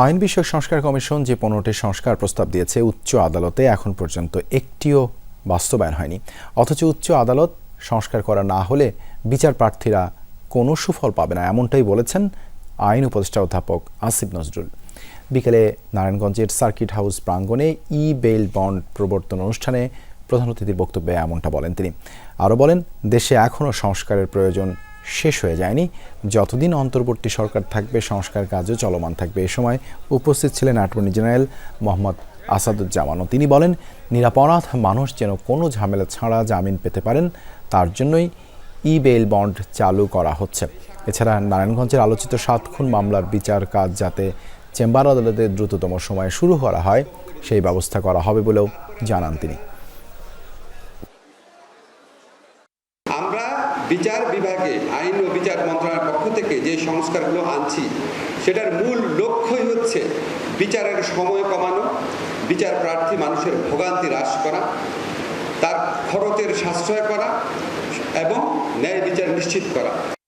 আইন বিষয়ক সংস্কার কমিশন যে পনেরোটি সংস্কার প্রস্তাব দিয়েছে, উচ্চ আদালতে এখন পর্যন্ত একটিও বাস্তবায়ন হয়নি। অথচ উচ্চ আদালত সংস্কার করা না হলে বিচার প্রার্থীরা কোনো সুফল পাবে না, এমনটাই বলেছেন আইন উপদেষ্টা অধ্যাপক আসিফ নজরুল। বিকেলে নারায়ণগঞ্জের সার্কিট হাউস প্রাঙ্গণে ই বেইল বন্ড প্রবর্তন অনুষ্ঠানে প্রধান অতিথির বক্তব্যে এমনটা বলেন তিনি। আরও বলেন, দেশে এখনও সংস্কারের প্রয়োজন শেষ হয়ে যায়নি। যতদিন অন্তর্বর্তী সরকার থাকবে, সংস্কার কাজও চলমান থাকবে। এ সময় উপস্থিত ছিলেন অ্যাটর্নি জেনারেল মোহাম্মদ আসাদুজ্জামানও। তিনি বলেন, নিরাপরাধ মানুষ যেন কোনো ঝামেলা ছাড়া জামিন পেতে পারেন, তার জন্যই ই বেইল বন্ড চালু করা হচ্ছে। এছাড়া নারায়ণগঞ্জের আলোচিত সাত খুন মামলার বিচার কাজ যাতে চেম্বার আদালতে দ্রুততম সময়ে শুরু করা হয়, সেই ব্যবস্থা করা হবে বলেও জানান তিনি। আমরা বিচার বিভাগে, আইন ও বিচার মন্ত্রণালয়ের পক্ষ থেকে যে সংস্কারগুলো আনছি, সেটার মূল লক্ষ্যই হচ্ছে বিচারের সময় কমানো, বিচার প্রার্থী মানুষের ভোগান্তি হ্রাস করা, তার খরচের সাশ্রয় করা এবং ন্যায় বিচার নিশ্চিত করা।